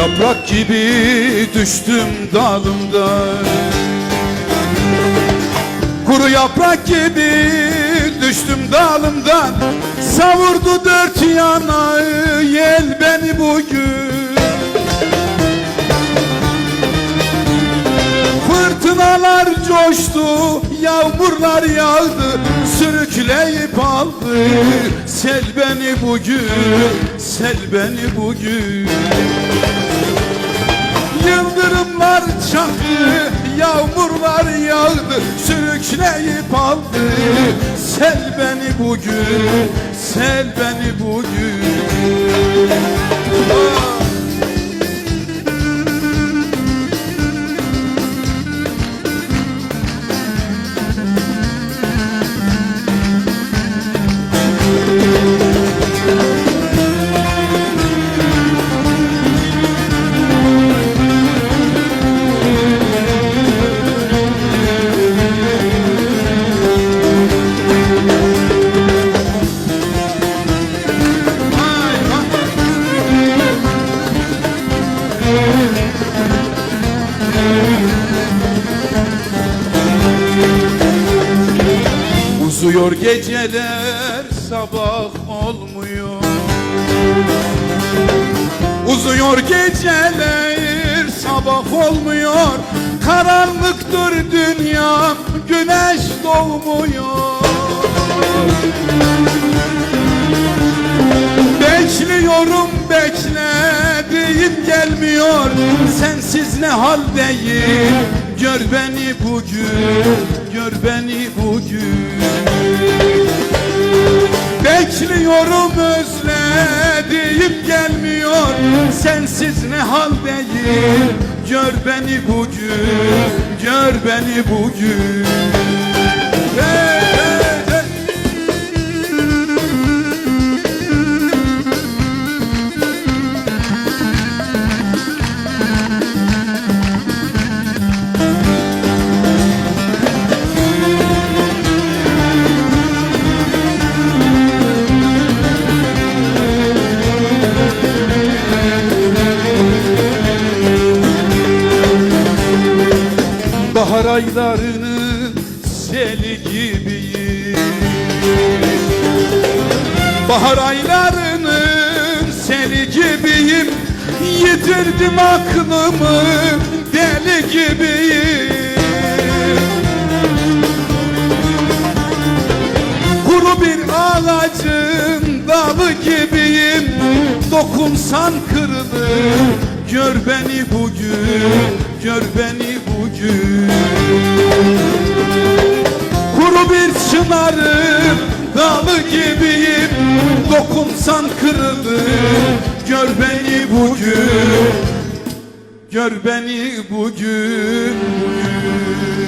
yaprak gibi düştüm dalımdan. Kuru yaprak gibi düştüm dalımdan. Savurdu dört yana yel beni bugün. Fırtınalar coştu, yağmurlar yağdı Sürükleyip aldı. Sel beni bugün, sel beni bugün. Yıldırımlar çaktı, yağmurlar yağdı Sürükleyip aldı. Sel beni bugün, sel beni bugün. Ah! Uzuyor geceler sabah olmuyor. Uzuyor geceler sabah olmuyor. Karanlıktır dünya güneş doğmuyor Sensiz ne haldeyim? Gör beni bugün Gör beni bugün. Bekliyorum özlediğim gelmiyor. Sensiz ne haldeyim? Gör beni bugün Gör beni bugün Bahar aylarının seli gibiyim. Bahar aylarının seli gibiyim. Yitirdim aklımı deli gibiyim. Kuru bir ağacın dalı gibiyim. Dokunsan kırılır. Gör beni bugün Gör beni bugün gibiyim. Dokunsan kırılır Gör beni bugün. Gör beni bugün, bugün.